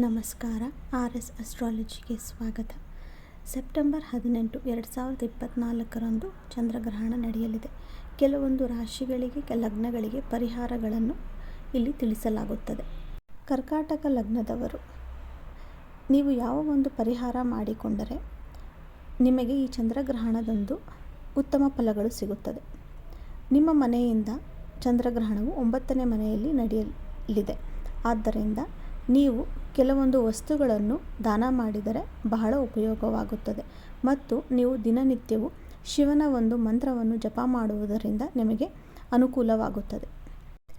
ನಮಸ್ಕಾರ, R S ಅಸ್ಟ್ರಾಲಜಿಗೆ ಸ್ವಾಗತ. September ಹದಿನೆಂಟು, ಎರಡು ಸಾವಿರದ ಇಪ್ಪತ್ನಾಲ್ಕರಂದು ಚಂದ್ರಗ್ರಹಣ ನಡೆಯಲಿದೆ. ಕೆಲವೊಂದು ರಾಶಿಗಳಿಗೆ ಲಗ್ನಗಳಿಗೆ ಪರಿಹಾರಗಳನ್ನು ಇಲ್ಲಿ ತಿಳಿಸಲಾಗುತ್ತದೆ. ಕರ್ಕಾಟಕ ಲಗ್ನದವರು, ನೀವು ಯಾವ ಒಂದು ಪರಿಹಾರ ಮಾಡಿಕೊಂಡರೆ ನಿಮಗೆ ಈ ಚಂದ್ರಗ್ರಹಣದಂದು ಉತ್ತಮ ಫಲಗಳು ಸಿಗುತ್ತದೆ. ನಿಮ್ಮ ಮನೆಯಿಂದ ಚಂದ್ರಗ್ರಹಣವು ಒಂಬತ್ತನೇ ಮನೆಯಲ್ಲಿ ನಡೆಯಲಿದೆ. ಆದ್ದರಿಂದ ನೀವು ಕೆಲವೊಂದು ವಸ್ತುಗಳನ್ನು ದಾನ ಮಾಡಿದರೆ ಬಹಳ ಉಪಯೋಗವಾಗುತ್ತದೆ. ಮತ್ತು ನೀವು ದಿನನಿತ್ಯವೂ ಶಿವನ ಒಂದು ಮಂತ್ರವನ್ನು ಜಪ ಮಾಡುವುದರಿಂದ ನಿಮಗೆ ಅನುಕೂಲವಾಗುತ್ತದೆ.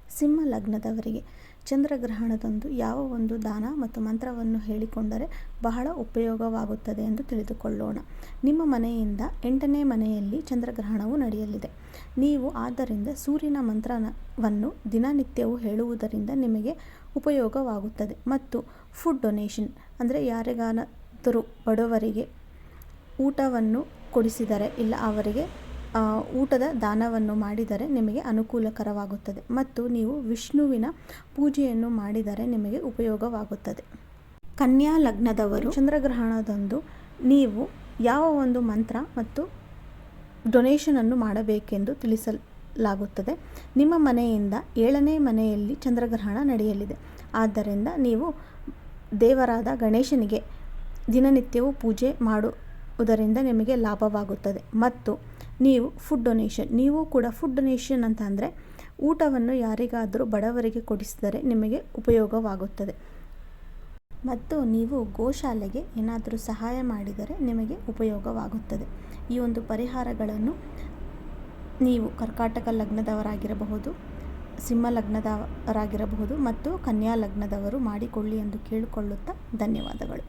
ಸಿಂಹ ಲಗ್ನದವರಿಗೆ ಚಂದ್ರಗ್ರಹಣದಂದು ಯಾವ ಒಂದು ದಾನ ಮತ್ತು ಮಂತ್ರವನ್ನು ಹೇಳಿಕೊಂಡರೆ ಬಹಳ ಉಪಯೋಗವಾಗುತ್ತದೆ ಎಂದು ತಿಳಿದುಕೊಳ್ಳೋಣ. ನಿಮ್ಮ ಮನೆಯಿಂದ ಎಂಟನೇ ಮನೆಯಲ್ಲಿ ಚಂದ್ರಗ್ರಹಣವು ನಡೆಯಲಿದೆ. ನೀವು ಆದ್ದರಿಂದ ಸೂರ್ಯನ ಮಂತ್ರವನ್ನು ದಿನನಿತ್ಯವೂ ಹೇಳುವುದರಿಂದ ನಿಮಗೆ ಉಪಯೋಗವಾಗುತ್ತದೆ. ಮತ್ತು ಫುಡ್ ಡೊನೇಷನ್ ಅಂದರೆ ಯಾರಿಗಾದರೂ ಬಡವರಿಗೆ ಊಟವನ್ನು ಕೊಡಿಸಿದರೆ ಇಲ್ಲ, ಅವರಿಗೆ ಊಟದ ದಾನವನ್ನು ಮಾಡಿದರೆ ನಿಮಗೆ ಅನುಕೂಲಕರವಾಗುತ್ತದೆ ಮತ್ತು ನೀವು ವಿಷ್ಣುವಿನ ಪೂಜೆಯನ್ನು ಮಾಡಿದರೆ ನಿಮಗೆ ಉಪಯೋಗವಾಗುತ್ತದೆ. ಕನ್ಯಾ ಲಗ್ನದವರು ಚಂದ್ರಗ್ರಹಣದಂದು ನೀವು ಯಾವ ಒಂದು ಮಂತ್ರ ಮತ್ತು ಡೊನೇಷನನ್ನು ಮಾಡಬೇಕೆಂದು ತಿಳಿಸಲಾಗುತ್ತದೆ. ನಿಮ್ಮ ಮನೆಯಿಂದ ಏಳನೇ ಮನೆಯಲ್ಲಿ ಚಂದ್ರಗ್ರಹಣ ನಡೆಯಲಿದೆ. ಆದ್ದರಿಂದ ನೀವು ದೇವರಾದ ಗಣೇಶನಿಗೆ ದಿನನಿತ್ಯವೂ ಪೂಜೆ ಮಾಡುವುದರಿಂದ ನಿಮಗೆ ಲಾಭವಾಗುತ್ತದೆ ಮತ್ತು ನೀವು ಫುಡ್ ಡೊನೇಷನ್ ನೀವು ಕೂಡ ಫುಡ್ ಡೊನೇಷನ್ ಅಂತ ಅಂದರೆ ಊಟವನ್ನು ಯಾರಿಗಾದರೂ ಬಡವರಿಗೆ ಕೊಡಿಸಿದರೆ ನಿಮಗೆ ಉಪಯೋಗವಾಗುತ್ತದೆ. ಮತ್ತು ನೀವು ಗೋಶಾಲೆಗೆ ಏನಾದರೂ ಸಹಾಯ ಮಾಡಿದರೆ ನಿಮಗೆ ಉಪಯೋಗವಾಗುತ್ತದೆ. ಈ ಒಂದು ಪರಿಹಾರಗಳನ್ನು ನೀವು ಕರ್ಕಾಟಕ ಲಗ್ನದವರಾಗಿರಬಹುದು, ಸಿಂಹ ಲಗ್ನದವರಾಗಿರಬಹುದು ಮತ್ತು ಕನ್ಯಾ ಲಗ್ನದವರು ಮಾಡಿಕೊಳ್ಳಿ ಎಂದು ಕೇಳಿಕೊಳ್ಳುತ್ತಾ ಧನ್ಯವಾದಗಳು.